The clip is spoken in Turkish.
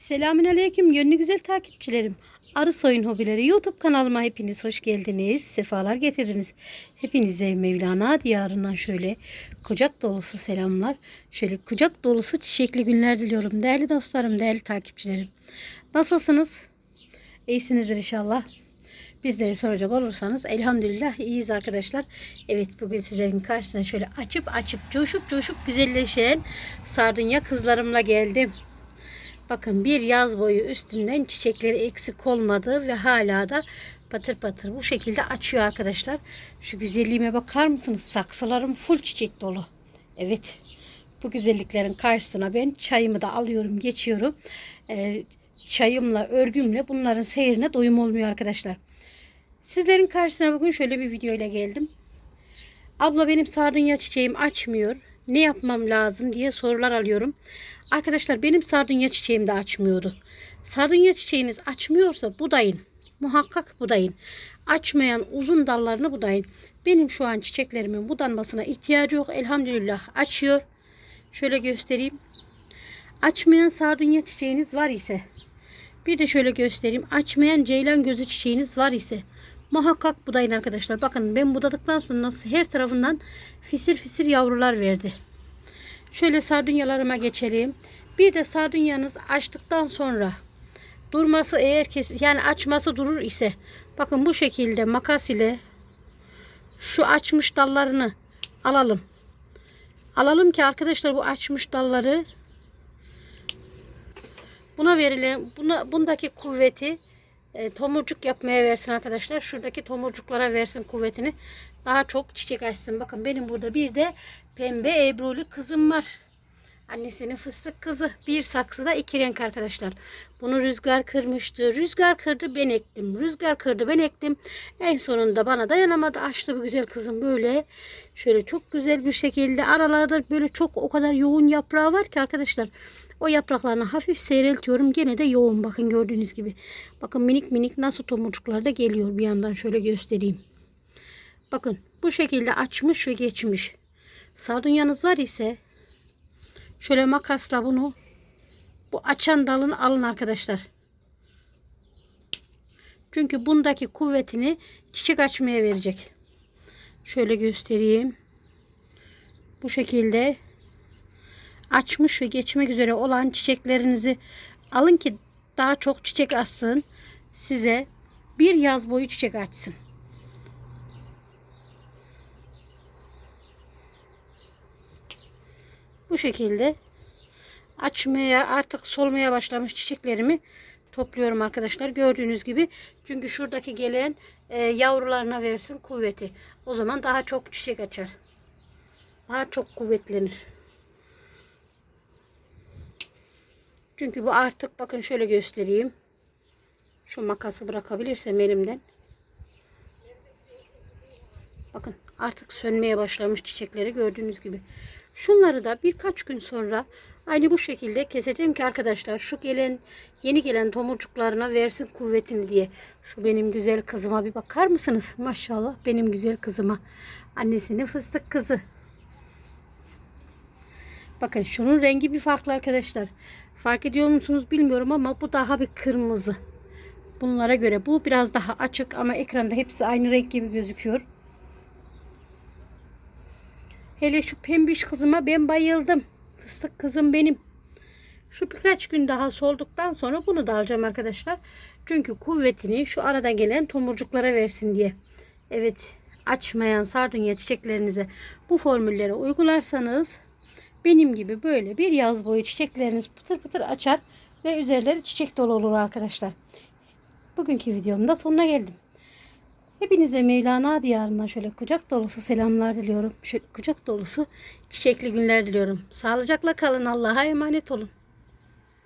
Selamünaleyküm yönlü güzel takipçilerim. Arı Soyun Hobileri YouTube kanalıma hepiniz hoş geldiniz. Sefalar getirdiniz. Hepinize Mevlana diyarından şöyle kucak dolusu selamlar. Şöyle kucak dolusu çiçekli günler diliyorum. Değerli dostlarım, değerli takipçilerim. Nasılsınız? İyisinizdir inşallah. Bizleri soracak olursanız elhamdülillah iyiyiz arkadaşlar. Evet bugün sizlerin karşısına şöyle açıp açıp coşup coşup güzelleşen sardunya kızlarımla geldim. Bakın bir yaz boyu üstünden çiçekleri eksik olmadı ve hala da patır patır bu şekilde açıyor arkadaşlar. Şu güzelliğime bakar mısınız? Saksılarım full çiçek dolu. Evet. Bu güzelliklerin karşısına ben çayımı da alıyorum, geçiyorum. Ee, çayımla, örgümle bunların seyrine doyum olmuyor arkadaşlar. Sizlerin karşısına bugün şöyle bir video ile geldim. Abla benim sardunya çiçeğim açmıyor. Ne yapmam lazım diye sorular alıyorum. Arkadaşlar benim sardunya çiçeğim de açmıyordu. Sardunya çiçeğiniz açmıyorsa budayın. Muhakkak budayın. Açmayan uzun dallarını budayın. Benim şu an çiçeklerimin budanmasına ihtiyacı yok. Elhamdülillah açıyor. Şöyle göstereyim. Açmayan sardunya çiçeğiniz var ise bir de şöyle göstereyim. Açmayan ceylan gözü çiçeğiniz var ise muhakkak budayın arkadaşlar. Bakın ben budadıktan sonra nasıl her tarafından fisir fisir yavrular verdi. Şöyle sardunyalarıma geçelim. Bir de sardunyanız açtıktan sonra durması eğer kes yani açması durur ise bakın bu şekilde makas ile şu açmış dallarını alalım. Alalım ki arkadaşlar bu açmış dalları buna verilen buna bundaki kuvveti e, tomurcuk yapmaya versin arkadaşlar. Şuradaki tomurcuklara versin kuvvetini. Daha çok çiçek açsın. Bakın benim burada bir de pembe ebrulu kızım var. Annesinin fıstık kızı. Bir saksıda iki renk arkadaşlar. Bunu rüzgar kırmıştı. Rüzgar kırdı ben ektim. Rüzgar kırdı ben ektim. En sonunda bana dayanamadı. Açtı bu güzel kızım böyle. Şöyle çok güzel bir şekilde aralarda böyle çok o kadar yoğun yaprağı var ki arkadaşlar. O yapraklarını hafif seyreltiyorum. Gene de yoğun bakın gördüğünüz gibi. Bakın minik minik nasıl tomurcuklar da geliyor. Bir yandan şöyle göstereyim. Bakın bu şekilde açmış ve geçmiş. Sardunyanız var ise şöyle makasla bunu bu açan dalını alın arkadaşlar. Çünkü bundaki kuvvetini çiçek açmaya verecek. Şöyle göstereyim. Bu şekilde açmış ve geçmek üzere olan çiçeklerinizi alın ki daha çok çiçek açsın. Size bir yaz boyu çiçek açsın. Bu şekilde açmaya artık solmaya başlamış çiçeklerimi topluyorum arkadaşlar. Gördüğünüz gibi çünkü şuradaki gelen e, yavrularına versin kuvveti. O zaman daha çok çiçek açar. Daha çok kuvvetlenir. Çünkü bu artık bakın şöyle göstereyim. Şu makası bırakabilirsem elimden. Bakın artık sönmeye başlamış çiçekleri gördüğünüz gibi. Şunları da birkaç gün sonra aynı bu şekilde keseceğim ki arkadaşlar şu gelen yeni gelen tomurcuklarına versin kuvvetini diye. Şu benim güzel kızıma bir bakar mısınız? Maşallah benim güzel kızıma. Annesinin fıstık kızı. Bakın şunun rengi bir farklı arkadaşlar. Fark ediyor musunuz bilmiyorum ama bu daha bir kırmızı. Bunlara göre bu biraz daha açık ama ekranda hepsi aynı renk gibi gözüküyor. Hele şu pembiş kızıma ben bayıldım. Fıstık kızım benim. Şu birkaç gün daha solduktan sonra bunu da alacağım arkadaşlar. Çünkü kuvvetini şu arada gelen tomurcuklara versin diye. Evet açmayan sardunya çiçeklerinize bu formülleri uygularsanız benim gibi böyle bir yaz boyu çiçekleriniz pıtır pıtır açar ve üzerleri çiçek dolu olur arkadaşlar. Bugünkü videomda sonuna geldim. Hepinize Mevlana diyarından şöyle kucak dolusu selamlar diliyorum. Şöyle kucak dolusu çiçekli günler diliyorum. Sağlıcakla kalın. Allah'a emanet olun.